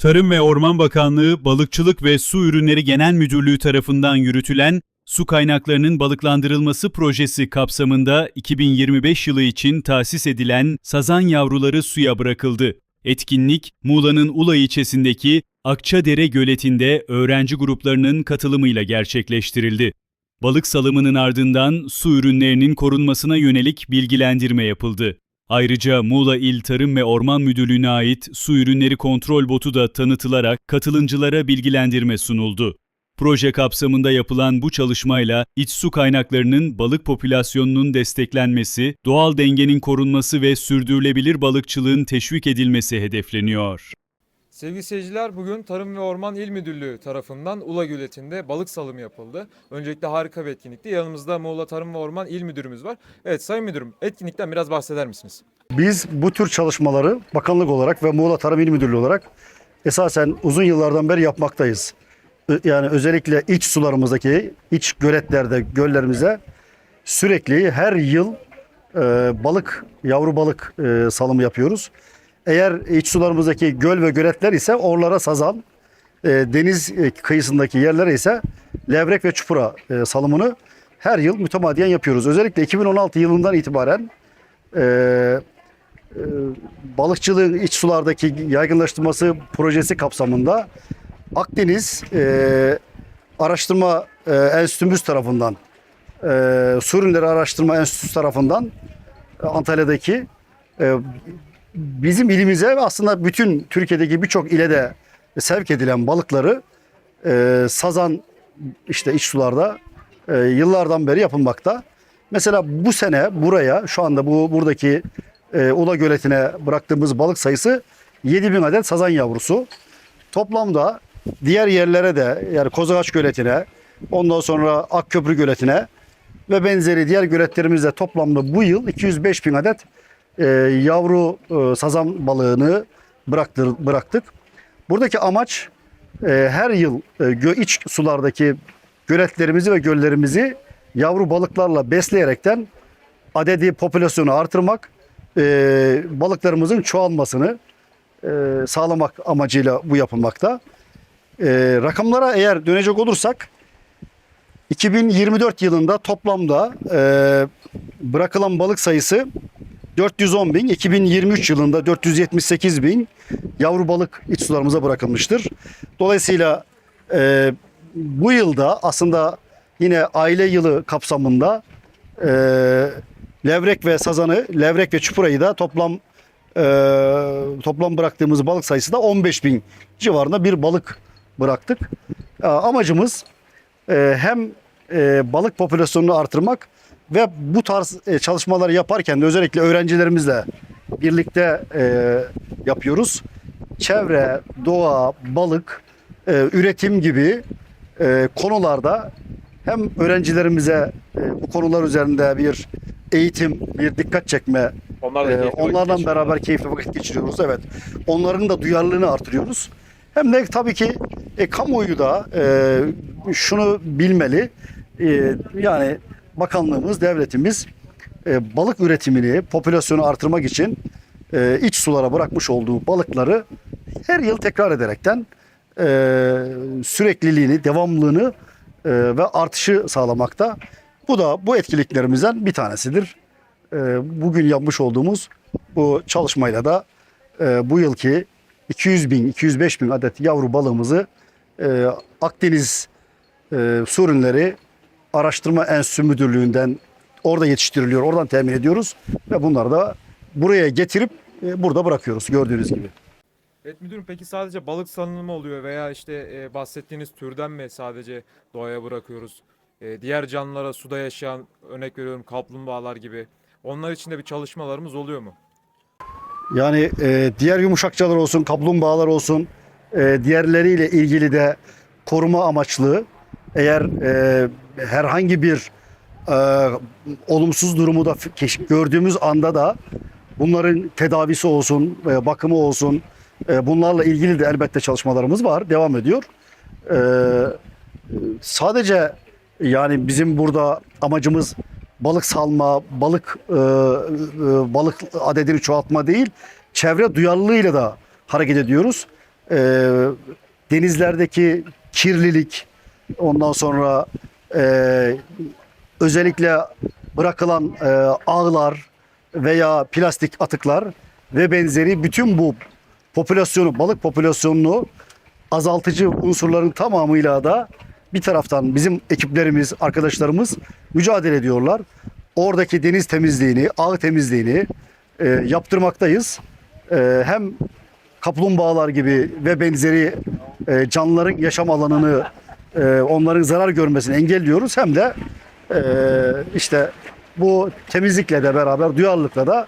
Tarım ve Orman Bakanlığı Balıkçılık ve Su Ürünleri Genel Müdürlüğü tarafından yürütülen su kaynaklarının balıklandırılması projesi kapsamında 2025 yılı için tahsis edilen sazan yavruları suya bırakıldı. Etkinlik, Muğla'nın Ula ilçesindeki Akçadere Göleti'nde öğrenci gruplarının katılımıyla gerçekleştirildi. Balık salımının ardından su ürünlerinin korunmasına yönelik bilgilendirme yapıldı. Ayrıca Muğla İl Tarım ve Orman Müdürlüğü'ne ait su ürünleri kontrol botu da tanıtılarak katılımcılara bilgilendirme sunuldu. Proje kapsamında yapılan bu çalışmayla iç su kaynaklarının balık popülasyonunun desteklenmesi, doğal dengenin korunması ve sürdürülebilir balıkçılığın teşvik edilmesi hedefleniyor. Sevgili seyirciler bugün Tarım ve Orman İl Müdürlüğü tarafından Ula Göleti'nde balık salımı yapıldı. Öncelikle harika bir etkinlikti. Yanımızda Muğla Tarım ve Orman İl Müdürümüz var. Evet Sayın Müdürüm etkinlikten biraz bahseder misiniz? Biz bu tür çalışmaları bakanlık olarak ve Muğla Tarım İl Müdürlüğü olarak esasen uzun yıllardan beri yapmaktayız. Yani özellikle iç sularımızdaki, iç göletlerde, göllerimize sürekli her yıl e, balık, yavru balık e, salımı yapıyoruz. Eğer iç sularımızdaki göl ve göletler ise oralara sazan, e, deniz e, kıyısındaki yerlere ise levrek ve çupura e, salımını her yıl mütemadiyen yapıyoruz. Özellikle 2016 yılından itibaren e, e, balıkçılığın iç sulardaki yaygınlaştırması projesi kapsamında Akdeniz e, Araştırma e, Enstitümüz tarafından e, Su Ürünleri Araştırma Enstitüsü tarafından e, Antalya'daki e, bizim ilimize ve aslında bütün Türkiye'deki birçok ile de sevk edilen balıkları e, sazan işte iç sularda e, yıllardan beri yapılmakta. Mesela bu sene buraya şu anda bu buradaki e, Ula Göleti'ne bıraktığımız balık sayısı 7000 adet sazan yavrusu. Toplamda diğer yerlere de yani Kozağaç Göleti'ne ondan sonra Akköprü Göleti'ne ve benzeri diğer göletlerimizde toplamda bu yıl 205 bin adet e, yavru e, sazan balığını bıraktır, bıraktık. Buradaki amaç e, her yıl e, gö- iç sulardaki göletlerimizi ve göllerimizi yavru balıklarla besleyerekten adedi popülasyonu artırmak, e, balıklarımızın çoğalmasını e, sağlamak amacıyla bu yapılmakta. E, rakamlara eğer dönecek olursak 2024 yılında toplamda e, bırakılan balık sayısı 410 bin, 2023 yılında 478 bin yavru balık iç sularımıza bırakılmıştır. Dolayısıyla e, bu yılda aslında yine aile yılı kapsamında e, levrek ve sazanı, levrek ve çupurayı da toplam e, toplam bıraktığımız balık sayısı da 15 bin civarında bir balık bıraktık. E, amacımız e, hem e, balık popülasyonunu artırmak ve bu tarz e, çalışmaları yaparken de özellikle öğrencilerimizle birlikte e, yapıyoruz. Çevre, doğa, balık, e, üretim gibi e, konularda hem öğrencilerimize e, bu konular üzerinde bir eğitim, bir dikkat çekme, Onlar ee, onlarla beraber keyifli vakit geçiriyoruz. Evet. Onların da duyarlılığını artırıyoruz. Hem de tabii ki e, kamuoyu da e, şunu bilmeli. E, yani bakanlığımız, devletimiz e, balık üretimini, popülasyonu artırmak için e, iç sulara bırakmış olduğu balıkları her yıl tekrar ederekten e, sürekliliğini, devamlılığını ve artışı sağlamakta. Bu da bu etkiliklerimizden bir tanesidir bugün yapmış olduğumuz bu çalışmayla da bu yılki 200 bin, 205 bin adet yavru balığımızı Akdeniz e, Su Ürünleri Araştırma Enstitüsü Müdürlüğü'nden orada yetiştiriliyor, oradan temin ediyoruz ve bunları da buraya getirip e, burada bırakıyoruz gördüğünüz gibi. Evet müdürüm peki sadece balık salınımı oluyor veya işte e, bahsettiğiniz türden mi sadece doğaya bırakıyoruz? E, diğer canlılara suda yaşayan örnek veriyorum kaplumbağalar gibi. Onlar için de bir çalışmalarımız oluyor mu? Yani e, diğer yumuşakçalar olsun, kaplumbağalar olsun, e, diğerleriyle ilgili de koruma amaçlı eğer e, herhangi bir e, olumsuz durumu da gördüğümüz anda da bunların tedavisi olsun, e, bakımı olsun, e, bunlarla ilgili de elbette çalışmalarımız var, devam ediyor. E, sadece yani bizim burada amacımız balık salma, balık e, e, balık adedini çoğaltma değil, çevre duyarlılığıyla da hareket ediyoruz. e, denizlerdeki kirlilik, ondan sonra e, özellikle bırakılan e, ağlar veya plastik atıklar ve benzeri bütün bu popülasyonu, balık popülasyonunu azaltıcı unsurların tamamıyla da bir taraftan bizim ekiplerimiz, arkadaşlarımız mücadele ediyorlar. Oradaki deniz temizliğini, ağ temizliğini e, yaptırmaktayız. E, hem kaplumbağalar gibi ve benzeri e, canlıların yaşam alanını, e, onların zarar görmesini engelliyoruz. Hem de e, işte bu temizlikle de beraber duyarlılıkla da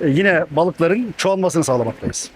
e, yine balıkların çoğalmasını sağlamaktayız.